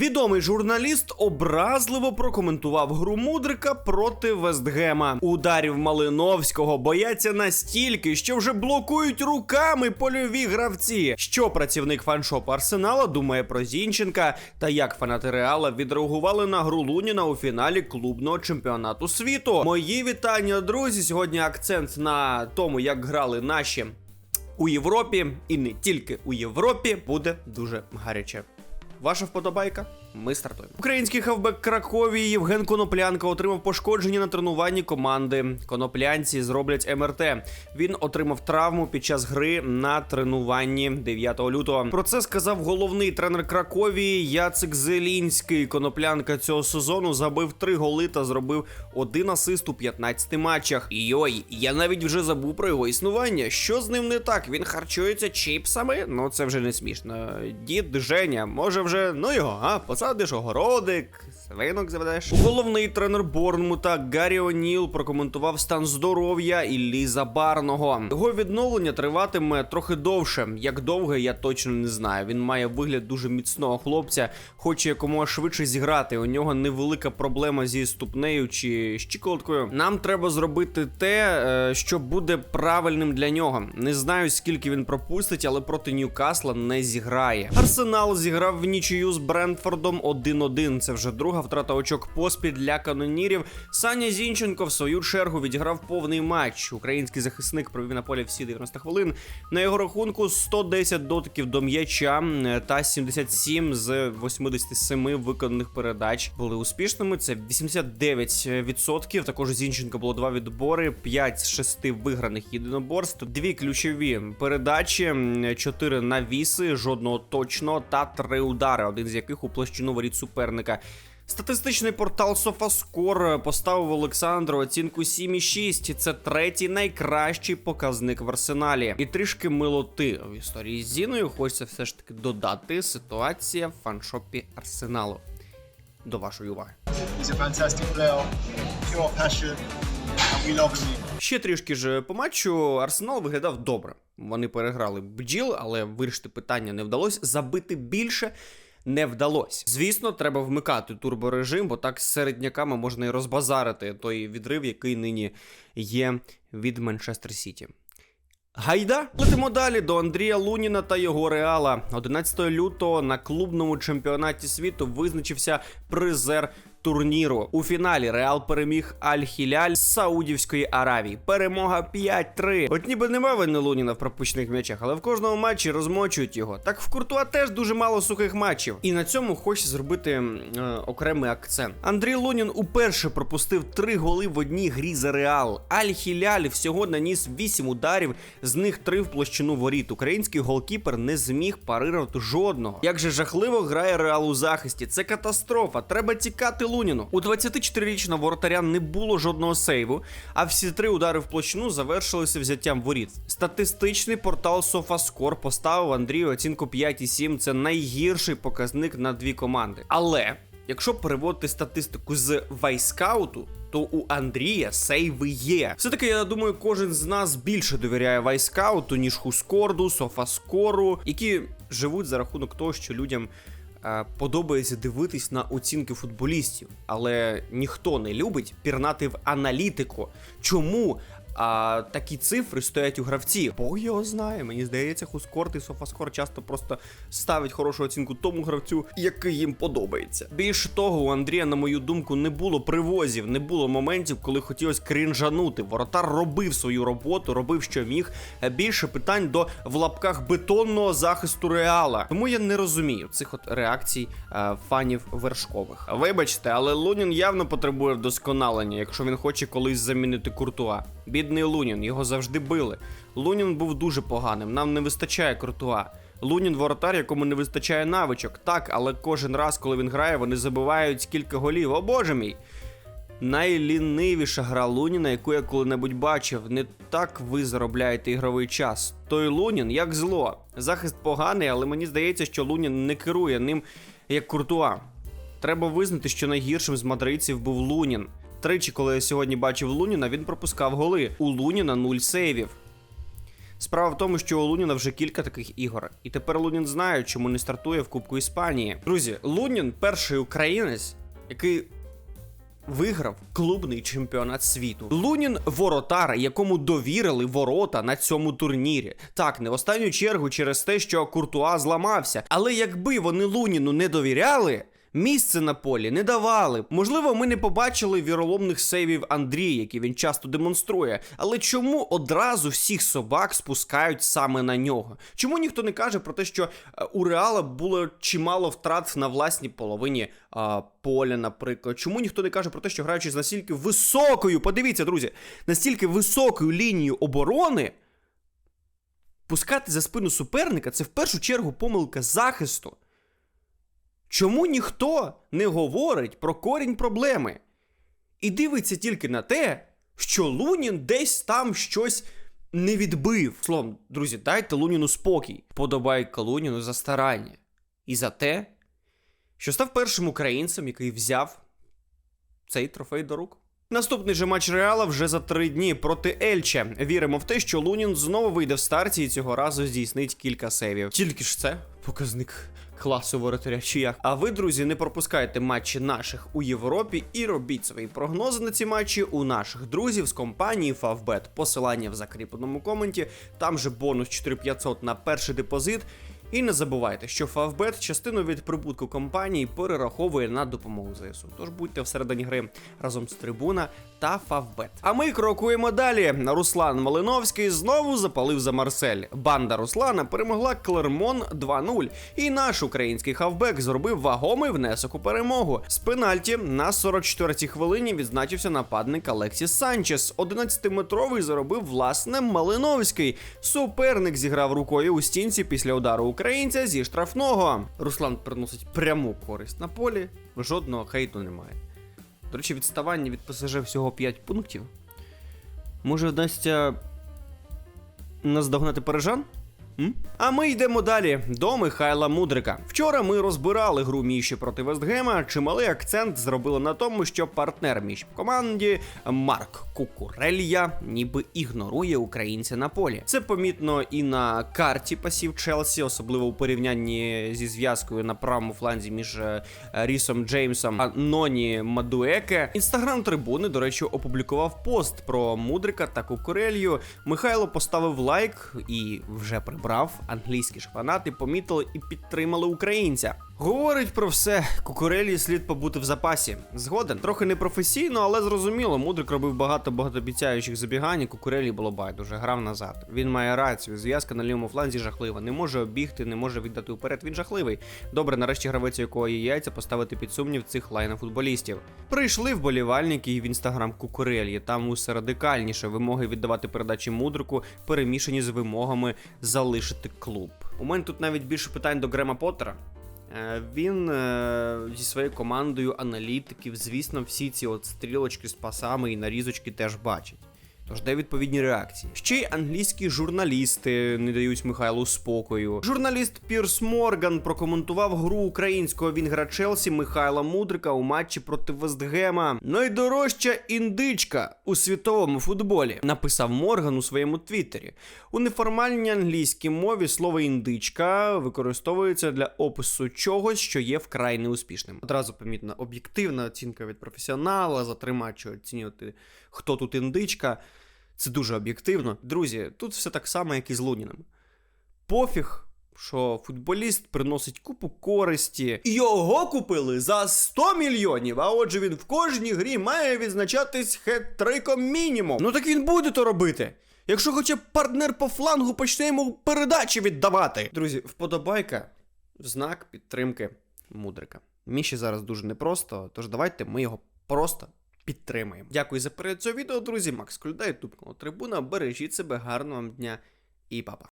Відомий журналіст образливо прокоментував гру Мудрика проти Вестгема. Ударів Малиновського бояться настільки, що вже блокують руками польові гравці. Що працівник фаншопу Арсенала думає про Зінченка та як фанати Реала відреагували на гру Луніна у фіналі клубного чемпіонату світу. Мої вітання, друзі. Сьогодні акцент на тому, як грали наші у Європі, і не тільки у Європі, буде дуже гаряче. Ваша вподобайка? Ми стартуємо. Український хавбек Кракові Євген Коноплянка отримав пошкодження на тренуванні команди. Коноплянці зроблять МРТ. Він отримав травму під час гри на тренуванні 9 лютого. Про це сказав головний тренер Краковії Яцик Зелінський. Коноплянка цього сезону забив три голи та зробив один асист у 15 матчах. Йой, я навіть вже забув про його існування. Що з ним не так? Він харчується чіпсами? Ну це вже не смішно. Дід Женя, може вже ну його, а посадиш огородик, свинок заведеш. Головний тренер Борнмута Гаррі О'Ніл прокоментував стан здоров'я Іллі Забарного. Його відновлення триватиме трохи довше. Як довго, я точно не знаю. Він має вигляд дуже міцного хлопця, хоче якомога швидше зіграти. У нього невелика проблема зі ступнею чи щиколоткою. Нам треба зробити те, е, що буде правильним для нього. Не знаю, скільки він пропустить, але проти Ньюкасла не зіграє. Арсенал зіграв в нічию з Брентфордом 1-1. Це вже друга втрата очок поспіль для канонірів. Саня Зінченко в свою чергу відіграв повний матч. Український захисник провів на полі всі 90 хвилин. На його рахунку 110 дотиків до м'яча е, та 77 з 87 виконаних передач були успішними. Це 89%. Також Зінченко було два відбори, 5 з 6 виграних єдиноборств, дві ключові передачі, 4 навіси, жодного точного та 3 удари, один з яких у площину воріт суперника. Статистичний портал SofaScore поставив Олександру оцінку 7,6. Це третій найкращий показник в арсеналі. І трішки милоти в історії з Зіною. Хочеться все ж таки додати ситуація в фаншопі Арсеналу. До вашої уваги. Ще трішки ж по матчу Арсенал виглядав добре. Вони переграли бджіл, але вирішити питання не вдалося. Забити більше не вдалося. Звісно, треба вмикати турборежим, бо так з середняками можна і розбазарити той відрив, який нині є від Манчестер Сіті. Гайда! Летимо далі до Андрія Луніна та його реала. 11 лютого на клубному чемпіонаті світу визначився призер турніру. У фіналі Реал переміг Аль-Хіляль з Саудівської Аравії. Перемога 5-3. От ніби нема вини Луніна в пропущених м'ячах, але в кожному матчі розмочують його. Так в Куртуа теж дуже мало сухих матчів. І на цьому хоче зробити е, окремий акцент. Андрій Лунін уперше пропустив три голи в одній грі за Реал. Аль-Хіляль всього наніс 8 ударів, з них 3 в площину воріт. Український голкіпер не зміг парирувати жодного. Як же жахливо грає Реал у захисті. Це катастрофа. Треба тікати Луніну. У 24-річного воротаря не було жодного сейву, а всі три удари в площину завершилися взяттям воріт. Статистичний портал SofaScore поставив Андрію оцінку 5,7. Це найгірший показник на дві команди. Але якщо переводити статистику з Вайскауту, то у Андрія сейви є. Все-таки я думаю, кожен з нас більше довіряє Вайскауту, ніж Хускорду, Софаскору, які живуть за рахунок того, що людям подобається дивитись на оцінки футболістів. Але ніхто не любить пірнати в аналітику. Чому? А такі цифри стоять у гравців. Бог його знає. Мені здається, Хускорт і Софаскор часто просто ставить хорошу оцінку тому гравцю, який їм подобається. Більше того, у Андрія, на мою думку, не було привозів, не було моментів, коли хотілося крінжанути. Воротар робив свою роботу, робив що міг. Е, Більше питань до в лапках бетонного захисту реала. Тому я не розумію цих от реакцій е, фанів вершкових. Вибачте, але Лунін явно потребує вдосконалення, якщо він хоче колись замінити Куртуа. Бідний Лунін, його завжди били. Лунін був дуже поганим. Нам не вистачає Куртуа. Лунін воротар, якому не вистачає навичок. Так, але кожен раз, коли він грає, вони забивають кілька голів. О боже мій! Найлінивіша гра Луніна, яку я коли-небудь бачив. Не так ви заробляєте ігровий час. Той Лунін як зло. Захист поганий, але мені здається, що Лунін не керує ним як Куртуа. Треба визнати, що найгіршим з мадридців був Лунін. Тричі, коли я сьогодні бачив Луніна, він пропускав голи. У Луніна нуль сейвів. Справа в тому, що у Луніна вже кілька таких ігор, і тепер Лунін знає, чому не стартує в Кубку Іспанії. Друзі, Лунін перший українець, який виграв клубний чемпіонат світу. Лунін воротар, якому довірили ворота на цьому турнірі. Так, не в останню чергу через те, що Куртуа зламався. Але якби вони Луніну не довіряли. Місце на полі не давали. Можливо, ми не побачили віроломних сейвів Андрія, які він часто демонструє. Але чому одразу всіх собак спускають саме на нього? Чому ніхто не каже про те, що е, у Реала було чимало втрат на власній половині а, поля, наприклад? Чому ніхто не каже про те, що граючи з настільки високою, подивіться, друзі, настільки високою лінією оборони, пускати за спину суперника це в першу чергу помилка захисту. Чому ніхто не говорить про корінь проблеми? І дивиться тільки на те, що Лунін десь там щось не відбив. Словом, друзі, дайте Луніну спокій. Подобайка Луніну за старання. І за те, що став першим українцем, який взяв цей трофей до рук. Наступний же матч Реала вже за три дні проти Ельче. Віримо в те, що Лунін знову вийде в старті і цього разу здійснить кілька сейвів. Тільки ж це показник класу воротаря чи як. А ви, друзі, не пропускайте матчі наших у Європі і робіть свої прогнози на ці матчі у наших друзів з компанії Favbet. Посилання в закріпленому коменті. Там же бонус 4500 на перший депозит. І не забувайте, що Favbet частину від прибутку компанії перераховує на допомогу ЗСУ. Тож будьте всередині гри разом з Трибуна та Favbet. А ми крокуємо далі. Руслан Малиновський знову запалив за Марсель. Банда Руслана перемогла Клермон 2-0. І наш український хавбек зробив вагомий внесок у перемогу. З пенальті на 44-й хвилині відзначився нападник Алексіс Санчес. 11-метровий заробив власне Малиновський. Суперник зіграв рукою у стінці після удару українця зі штрафного. Руслан приносить пряму користь на полі, жодного хейту немає. До речі, відставання від ПСЖ всього 5 пунктів. Може, вдасться наздогнати парижан? М? А ми йдемо далі до Михайла Мудрика. Вчора ми розбирали гру Міші проти Вестгема. Чималий акцент зробили на тому, що партнер в команді Марк Кукурелья ніби ігнорує українця на полі. Це помітно і на карті пасів Челсі, особливо у порівнянні зі зв'язкою на правому фланзі між е, Рісом Джеймсом та Ноні Мадуеке. Інстаграм трибуни, до речі, опублікував пост про Мудрика та Кукурелью. Михайло поставив лайк і вже прибрав. Англійські шпанати помітили і підтримали українця. Говорить про все, Кукурелі слід побути в запасі. Згоден, трохи непрофесійно, але зрозуміло. Мудрик робив багато багатообіцяючих забігань. і Кукурелі було байдуже, грав назад. Він має рацію. Зв'язка на лівому фланзі жахлива. Не може обігти, не може віддати вперед. Він жахливий. Добре, нарешті гравець, якого є яйця, поставити під сумнів цих лайна футболістів. Прийшли вболівальники в інстаграм Кукурелі. Там усе радикальніше. Вимоги віддавати передачі мудрику перемішані з вимогами залишити клуб. У мене тут навіть більше питань до Грема Поттера. Е, Він е, зі своєю командою аналітиків, звісно, всі ці от стрілочки з пасами і нарізочки теж бачать. Тож де відповідні реакції? Ще й англійські журналісти не дають Михайлу спокою. Журналіст Пірс Морган прокоментував гру українського вінгра Челсі Михайла Мудрика у матчі проти Вестгема. Найдорожча індичка у світовому футболі, написав Морган у своєму твіттері. У неформальній англійській мові слово індичка використовується для опису чогось, що є вкрай неуспішним. Одразу помітна об'єктивна оцінка від професіонала, за три матчі оцінювати, хто тут індичка. Це дуже об'єктивно. Друзі, тут все так само, як і з Луніним. Пофіг, що футболіст приносить купу користі. Його купили за 100 мільйонів, а отже він в кожній грі має відзначатись хет-триком мінімум. Ну так він буде то робити. Якщо хоча б партнер по флангу почне йому передачі віддавати. Друзі, вподобайка знак підтримки мудрика. Міші зараз дуже непросто, тож давайте ми його просто підтримаємо. Дякую за перегляд цього відео, друзі. Макс Кульда, ютуб канал Трибуна. Бережіть себе, гарного вам дня і папа.